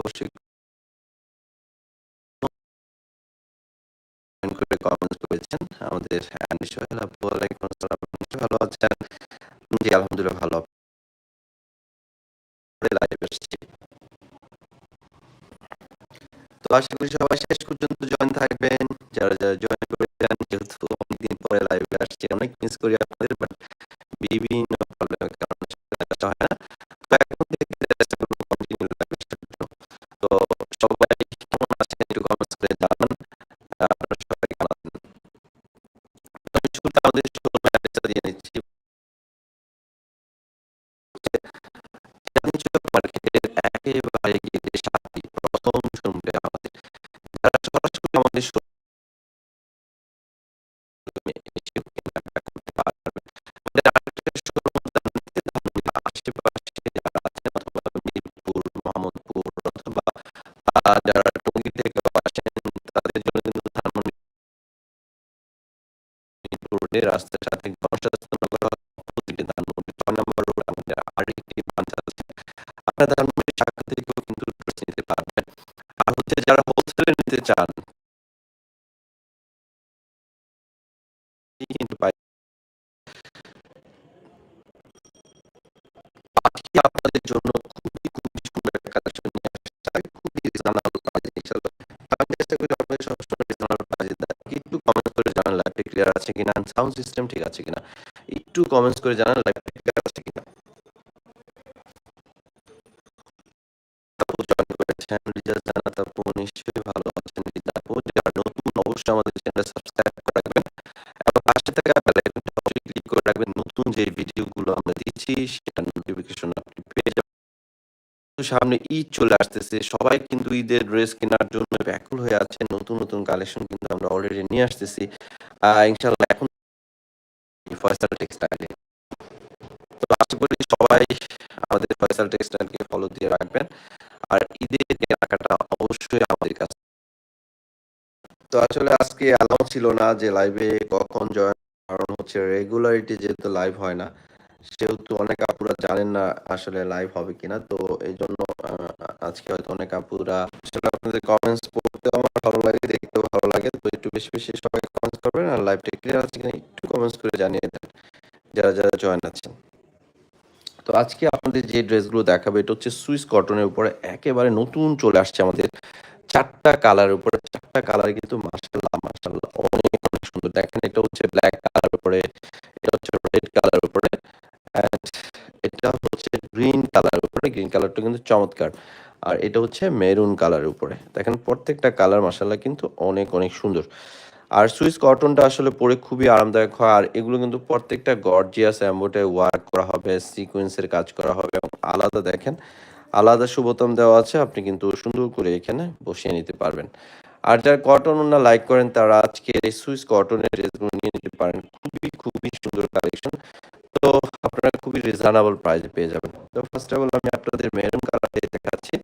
অবশ্যই, করে কমেন্টস করেছেন। আমাদের নিশোহেল আপু ওয়ালাইকুম আসসালাম। ভালো আছেন? জি, আলহামদুলিল্লাহ ভালো। লাইভে আসছি। তো আশা করি সবাই শেষ পর্যন্ত জয়েন থাকবেন। যারা, যারা জয়েন করেছেন যেহেতু অনেকদিন পরে লাইভে আসছি অনেক মিস করি আপনাদের বাট বিভিন্ন প্রবলেমের কারণে হয় না। তো এখন থেকে চেষ্টা আশেপাশে যারা আছেন অথবা মিরপুর, মোহাম্মদপুর অথবা যারা টঙ্গী থেকে আসেন তাদের জন্য কিন্তু ধানমন্ডি রাস্তার সাথে গণস্বাস্থ্যনগর অপোজিটে ধানমন্ডি ৬ নম্বর রোড আমাদের আরেকটি ব্রাঞ্চ আছে। আপনারা ধানমন্ডির শাখা থেকেও কিন্তু ড্রেস নিতে পারবেন। আর হচ্ছে যারা হোলসেলে নিতে চান আপনাদের জন্য খুবই, খুবই সুন্দর একটা কালেকশন নিয়ে আসছি। খুবই রিজনেবল প্রাইসে ইনশাআল্লাহ। চেষ্টা করি আপনাদের সবসময় রিজনেবল প্রাইসে একটু কমেন্টস করে জানান লাইভটা ক্লিয়ার আছে কিনা, সাউন্ড সিস্টেম ঠিক আছে কিনা। একটু কমেন্টস করে জানান লাইভটা ক্লিয়ার আছে কিনা। নতুন অবশ্যই আমাদের চ্যানেলটা সাবস্ক্রাইব করে রাখবেন। এবং পাশে থাকা বেল আমরা দিচ্ছি সেটার নোটিফিকেশন সামনে ঈদ চলে আসতেছে। সবাই কিন্তু ঈদের ড্রেস কেনার জন্য ব্যাকুল হয়ে আছে। নতুন, নতুন কালেকশন কিন্তু আমরা অলরেডি নিয়ে আসতেছি। আ ইনশাআল্লাহ এখন ফয়সাল টেক্সটাইলে। তো আশা করি সবাই আমাদের ফয়সাল টেক্সটাইলকে ফলো দিয়ে রাখবেন। আর ঈদের কেনাকাটা অবশ্যই আমাদের কাছে তো আসলে আজকে অ্যালাউ ছিল না যে লাইভে কখন জয়েন কারণ হচ্ছে রেগুলারিটি যেহেতু লাইভ হয় না। সেহেতু অনেক আপুরা জানেন না আসলে লাইভ হবে কিনা। তো এইজন্য আ আজকে হয়তো অনেক আপুরা আসলে আপনাদের কমেন্টস পড়তেও আমার ভালো লাগে, দেখতেও ভালো লাগে। তো একটু বেশি, বেশি সবাই কমেন্টস করবেন আর লাইভটা ক্লিয়ার আছে কিনা একটু কমেন্টস করে জানিয়ে দেন। যারা, যারা জয়েন আছেন। তো আজকে আপনাদের যে ড্রেসগুলো দেখাবে এটা হচ্ছে সুইস কটনের উপরে একেবারে নতুন চলে আসছে আমাদের ৪ টা কালারের উপরে চারটা কালার কিন্তু মাশাআল্লাহ, মাশাআল্লাহ অনেক, অনেক সুন্দর। দেখেন এটা হচ্ছে ব্লাক গ্রিন কালারটা কিন্তু চমৎকার। আর এটা হচ্ছে মেরুন কালারের উপরে। দেখেন প্রত্যেকটা কালার মাশাআল্লাহ কিন্তু অনেক, অনেক সুন্দর। আর সুইস কটনটা আসলে পরে খুবই আরামদায়ক হয়। আর এগুলো কিন্তু প্রত্যেকটা গর্জিয়াস এমব্রয়ডারি ওয়ার্ক করা হবে, সিকোয়েন্সের কাজ করা হবে এবং আলাদা দেখেন আলাদা শুভ বোতাম দেওয়া আছে। আপনি কিন্তু সুন্দর করে এখানে বসিয়ে নিতে পারবেন। আর যারা কটন ওড়না লাইক করেন তারা আজকে এই সুইস কটনের ড্রেসগুলো নিয়ে নিতে পারেন। খুবই, খুবই সুন্দর কালেকশন। তো আপনারা খুবই রিজনেবল প্রাইসে পেয়ে যাবেন। তো ফার্স্ট অফ অল আমি আপনাদের মেরুন কালারে দেখাচ্ছি।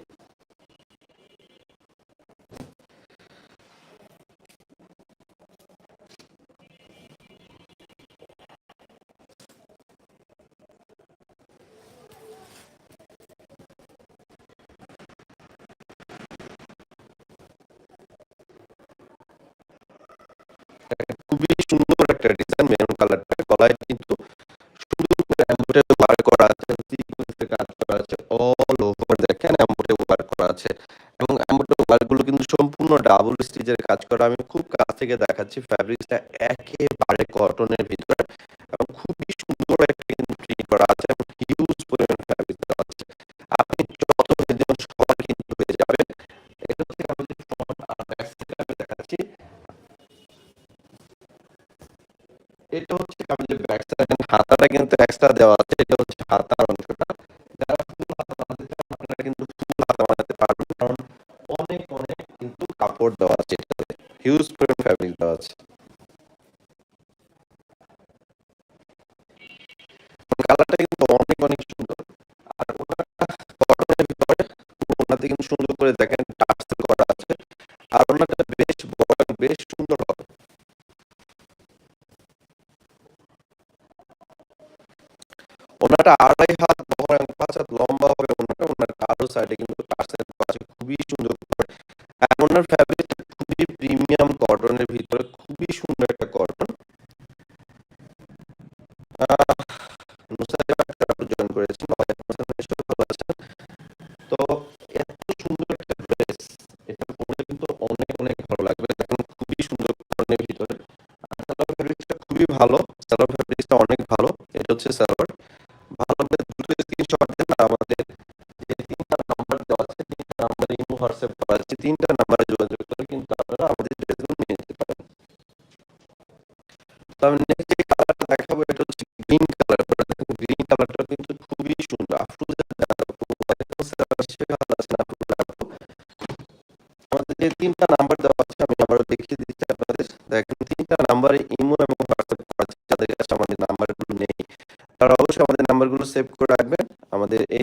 ডাবল স্টিচের কাজ করা। আমি খুব কাছ থেকে দেখাচ্ছি। ফ্যাব্রিক্সটা একেবারে কটনের ভিতরে এবং খুবই সুন্দর একটা করা আছে এবং হিউজ পরিমাণ ফ্যাব্রিক দেওয়া আছে। আপনি যত দিবেন সবার কিন্তু হয়ে যাবে। এটা আমাদের ফ্রন্ট আর ব্যাক সাইডে আমি দেখাচ্ছি। এটা হচ্ছে আমাদের ব্যাক সাইড হাতাটা কিন্তু এক্সট্রা দেওয়া আছে। এটা হচ্ছে হাতার অংশটা। খুবই প্রিমিয়াম কটনের ভিতরে খুবই সুন্দর একটা কটন ভালো অনেক ভালো। এটা হচ্ছে ভালো আমাদের তিনটা নাম্বার দেওয়া আছে হোয়াটসঅ্যাপ তিনটা নাম্বারে যোগাযোগ করে কিন্তু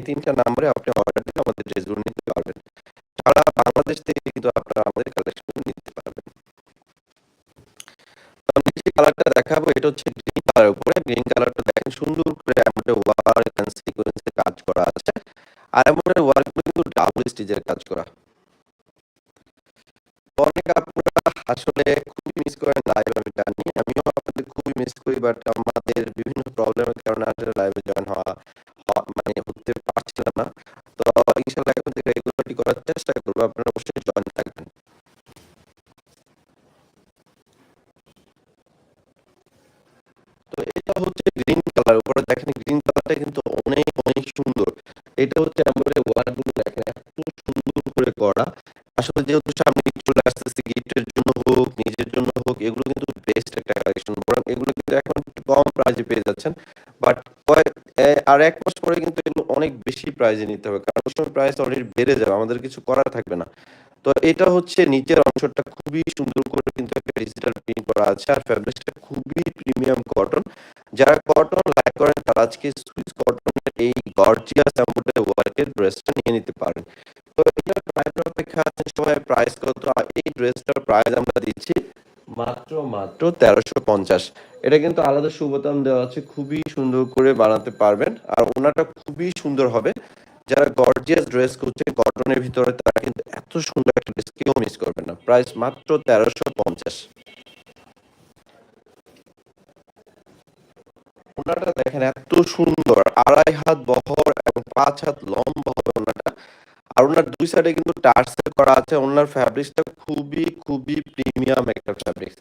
এই তিনটা নাম্বারে আপনি অর্ডার দিয়ে আমাদের ড্রেসগুলো নিতে পারবেন সারা বাংলাদেশ থেকে কিন্তু আপনারা আমাদের কালেকশন নিতে পারবেন। কালারটা দেখাবো, এটা হচ্ছে গ্রিন উপরে। গ্রিন কালারটা দেখেন, সুন্দর করে আমাদের ওয়ার্ক কাজ করা আছে। আর ওয়ার্কগুলো কিন্তু ডাবল কাজ করা। অনেক আপনারা আসলে খুবই মিস করেন লাইভ আমি জানি। আমিও আপনাদের খুবই মিস করি বাট আমাদের বিভিন্ন প্রবলেমের কারণে আসলে লাইভে জয়েন হওয়া- মানে হতে পারছিলাম না। তো ইনশাল্লাহ এখন থেকে রেগুলারলি করার চেষ্টা করব, আপনারা অবশ্যই জয়েন থাকবেন। তো এটা হচ্ছে গ্রিন কালার উপরে দেখেন গ্রিন কালারটা কিন্তু অনেক অনেক সুন্দর। এটা হচ্ছে আমাদের ওয়ার্ডগুলো দেখেন, এত সুন্দর করে করা। আসলে যেহেতু সামনে চলে আসতেছে, গিফটের জন্য হোক, নিজের জন্য হোক, এগুলো কিন্তু বেস্ট একটা কালেকশন বরং এগুলো কিন্তু এখন কম প্রাইসে পেয়ে যাচ্ছেন। বাট আর এক মাস পরে কিন্তু অনেক বেশি প্রাইসে নিতে হবে। কারণ ওই সময় প্রাইস অলরেডি বেড়ে যাবে, আমাদের কিছু করার থাকবে না। তো এটা হচ্ছে নিচের অংশটা খুবই সুন্দর করে কিন্তু একটা ডিজিটাল প্রিন্ট করা আছে, আর ফ্যাব্রিক্সটা খুবই প্রিমিয়াম কটন যারা কটন লাইক করেন, তারা আজকে সুইস কটনের এই গর্জিয়াস এম্বয়ডারি ওয়ার্কের ড্রেসটা নিয়ে নিতে পারেন। তো এটার প্রাইস অপেক্ষা আছে সময় প্রাইস কত? এই ড্রেসটার প্রাইস আমরা দিচ্ছি মাত্র মাত্র তেরোশো পঞ্চাশ। এটা কিন্তু আলাদা সুবোতাম দেওয়া আছে, খুবই সুন্দর করে বানাতে পারবেন। আর ওনাটা খুবই সুন্দর হবে। যারা গর্জিয়াস ড্রেস করছে কটনের ভিতরে তারা কিন্তু এত সুন্দর একটা ড্রেস কেউ মিস করবে না। প্রাইস মাত্র তেরোশো পঞ্চাশ। ওনাটা দেখেন এত সুন্দর, আড়াই হাত বহর এবং পাঁচ হাত লম্বা হবে ওনাটা। আর ওনার দুই সাইডে কিন্তু টার্সেল করা আছে, ওনার ফ্যাব্রিক্সটা খুবই খুবই প্রিমিয়াম একটা ফ্যাব্রিক্স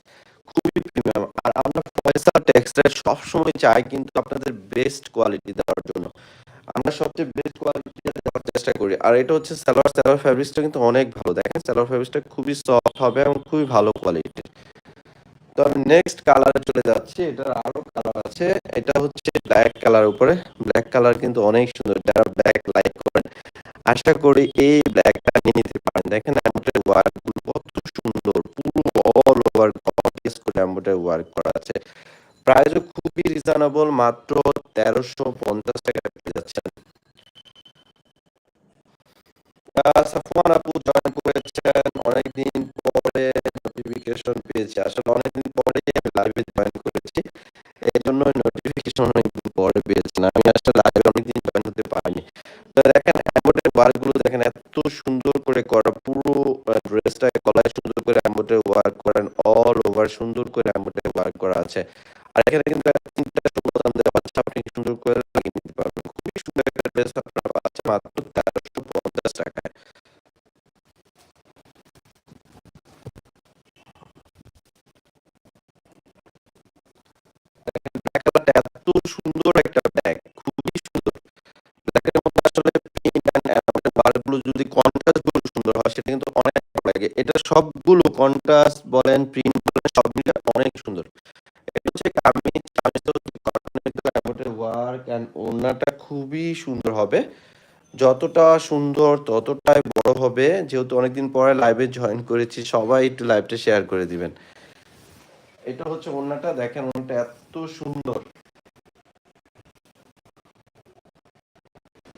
খুবই প্রিমিয়াম আর আমরা পয়সা টেক্সটাইল সবসময় চাই কিন্তু আপনাদের বেস্ট কোয়ালিটি দেওয়ার জন্য। আমরা সবচেয়ে বেস্ট কোয়ালিটি দেওয়ার চেষ্টা করি। আর এটা হচ্ছে সালোয়ার সালোয়ার ফ্যাব্রিক্সটা কিন্তু অনেক ভালো। দেখেন সালোয়ার ফ্যাব্রিক্সটা খুবই সফট হবে এবং খুবই ভালো কোয়ালিটির তো আমি নেক্সট কালারে চলে যাচ্ছি। এটার আরও কালার আছে। এটা হচ্ছে ব্ল্যাক কালার উপরে। ব্ল্যাক কালার কিন্তু অনেক সুন্দর। যারা ব্ল্যাক লাইক করেন, আশা করি এই ব্ল্যাকটা নিয়ে নিতে পারেন। দেখেন অ্যাম্বোটারি ওয়ার্কগুলো কত সুন্দর। পুরো অল ওভার গর্জিয়াস করে অ্যাম্বোটারি ওয়ার্ক করা আছে। প্রাইসও খুবই রিজনেবল মাত্র তেরোশো পঞ্চাশ টাকা পেয়ে যাচ্ছেন। সাফওয়ান আপু জয়েন করেছেন, অনেকদিন পরে নোটিফিকেশন আসলে অনেকদিন পরে লাইভে জয়েন করেছি এই জন্য নোটিফিকেশন অনেকদিন পরে পেয়েছি না। আমি আসলে লাইভে অনেকদিন জয়েন হতে পারিনি। তো দেখেন অ্যাম্বোটারি ওয়ার্কগুলো দেখেন, এত সুন্দর করে করা, পুরো ড্রেসটা গলায় সুন্দর করে অ্যাম্বোটারি ওয়ার্ক করেন অল ওভার সুন্দর করে অ্যাম্বোটারি ওয়ার্ক করা আছে। এখানে কিন্তু তিনটা আপনি সুন্দর করে লাগিয়ে নিতে পারবেন। খুবই সুন্দর একটা ড্রেস মাত্র তেরোশো পঞ্চাশ টাকায়। এত সুন্দর একটা ব্যাগ খুবই সুন্দর। ব্যাগের আসলে বারগুলো যদি কন্ট্রাস্টগুলো সুন্দর হয়, সেটা কিন্তু অনেক ভালো লাগে। এটা সবগুলো কন্ট্রাস্ট বলেন প্রিন্ট বলেন সব মিলে অনেক সুন্দর। হচ্ছে কামিজ ওয়ার্ক এন্ড ওড়নাটা খুবই সুন্দর হবে। যতটা সুন্দর, ততটাই বড় হবে। যেহেতু অনেকদিন পরে লাইভে জয়েন করেছি, সবাই একটু লাইভটা শেয়ার করে দিবেন। এটা হচ্ছে ওড়নাটা, দেখেন ওড়নাটা এত সুন্দর।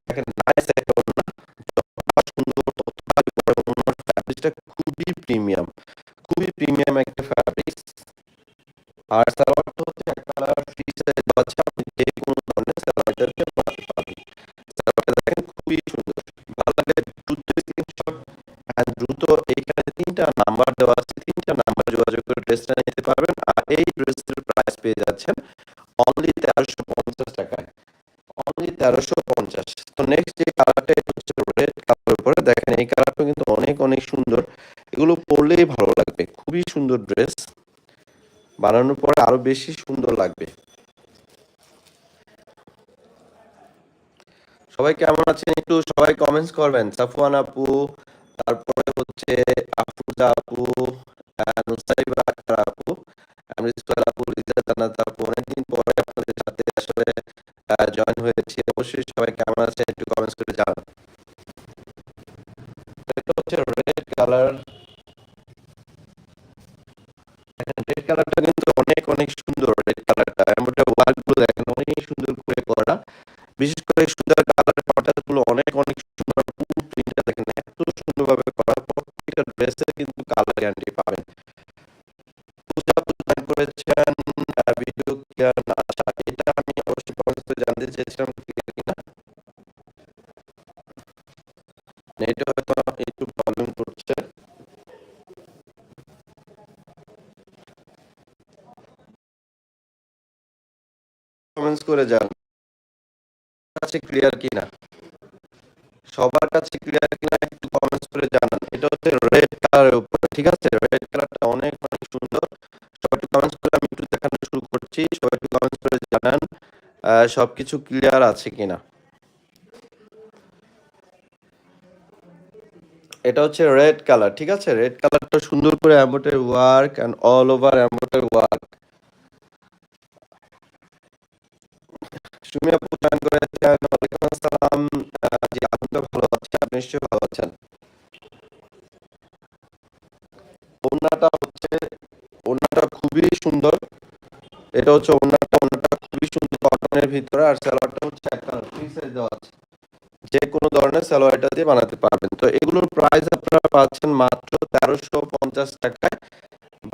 দেখেন নাইস একটা ওড়না। সুন্দর, ততটাই বড় ওড়নার ফ্যাব্রিকটা খুবই প্রিমিয়াম খুবই প্রিমিয়াম একটা ফ্যাব্রিক আর সালোয়ারটা যোগাযোগ ড্রেসটা নিতে পারবেন আর এই ড্রেসের প্রাইস পেয়ে যাচ্ছেন অনলি তেরোশো পঞ্চাশ টাকায়। অনলি তেরোশো পঞ্চাশ। তো নেক্সট যে কালারটা হচ্ছে রেড কালার উপরে। দেখেন, এই কালারটা কিন্তু অনেক অনেক সুন্দর। এগুলো পরলেই ভালো লাগবে। খুবই সুন্দর ড্রেস বানানোর পরে আরও বেশি সুন্দর লাগবে। সবাই কেমন আছেন একটু সবাই কমেন্টস করবেন। সাফওয়ান আপু, তারপরে হচ্ছে আফরুজা আপু আক্তার আপু আমরিসুল আপু রিজা জান্নাত আপু অনেকদিন পরে আপনাদের সাথে আসলে জয়েন হয়েছি। অবশ্যই সবাই কেমন আছেন একটু কমেন্টস করে জানান। এটা হচ্ছে রেড কালার রেড কালারটা কিন্তু অনেক অনেক সুন্দর রেড কালারটা এমনটা ওয়ার্কগুলো দেখেন, অনেক সুন্দর করে করা। বিশেষ করে সুন্দর কালার কটা গুলো অনেক অনেক সুন্দর। প্রিন্টটা দেখেন, এত সুন্দরভাবে করা। প্রত্যেকটা ড্রেসে কিন্তু কালার গ্যারান্টি পাবেন। সবার কাছে ক্লিয়ার কিনা একটু কমেন্টস করে জানান। এটা হচ্ছে রেড কালারের উপরে, ঠিক আছে? রেড কালারটা অনেক অনেক সুন্দর। সবাই একটু কমেন্টস করে আমি একটু দেখানো শুরু করছি। সবাই একটু কমেন্টস করে জানান। সবকিছু ক্লিয়ার আছে কিনা? এটা হচ্ছে রেড কালার ঠিক আছে? রেড কালারটা সুন্দর করে embroidery work and all over embroidery work Sumi আপু ওয়ালাইকুম আসসালাম। জি আলহামদুলিল্লাহ ভালো আছি আপনি নিশ্চয়ই ভালো আছেন। ধরনের সালোয়ার এটা দিয়ে বানাতে পারবেন। তো এগুলোর প্রাইস আপনারা পাচ্ছেন মাত্র তেরোশো পঞ্চাশ টাকায়।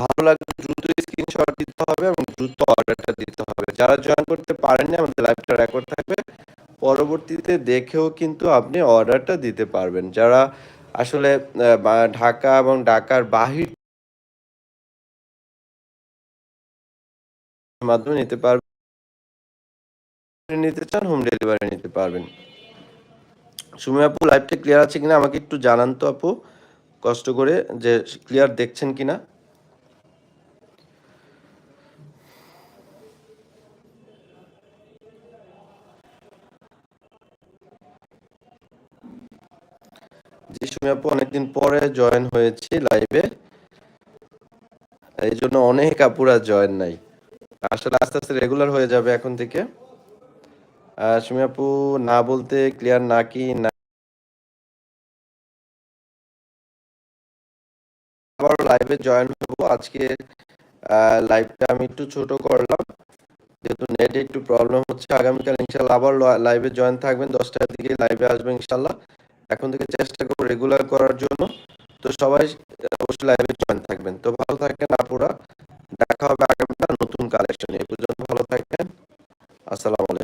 ভালো লাগলে দ্রুত স্ক্রিনশট দিতে হবে এবং দ্রুত অর্ডারটা দিতে হবে। যারা জয়েন করতে পারেননি, আমাদের লাইভটা রেকর্ড থাকবে। পরবর্তীতে দেখেও কিন্তু আপনি অর্ডারটা দিতে পারবেন। যারা আসলে ঢাকা এবং ঢাকার বাহির মাধ্যমে নিতে পারবেন, নিতে চান হোম ডেলিভারি নিতে পারবেন। সুমি আপু লাইভটা ক্লিয়ার আছে কিনা আমাকে একটু জানান তো আপু। কষ্ট করে যে ক্লিয়ার দেখছেন কিনা। জি, সুমি আপু, অনেকদিন পরে জয়েন হয়েছি লাইভে এই জন্য অনেক আপুরা জয়েন নাই। আসলে আস্তে আস্তে রেগুলার হয়ে যাবে এখন থেকে। সুমি আপু, না বলতে ক্লিয়ার নাকি না আবার লাইভে জয়েন হব। আজকে লাইভটা আমি একটু ছোট করলাম। যেহেতু নেটে একটু প্রবলেম হচ্ছে, আগামীকাল ইনশাল্লাহ আবার লাইভে জয়েন থাকবেন। দশটার দিকে লাইভে আসবেন ইনশাল্লাহ। এখন থেকে চেষ্টা করব রেগুলার করার জন্য। তো সবাই, অবশ্যই লাইভে জয়েন থাকবেন। তো ভালো থাকেন আপুরা। দেখা হবে আগামীকাল নতুন কালেকশন এই পর্যন্ত ভালো থাকেন আসসালামু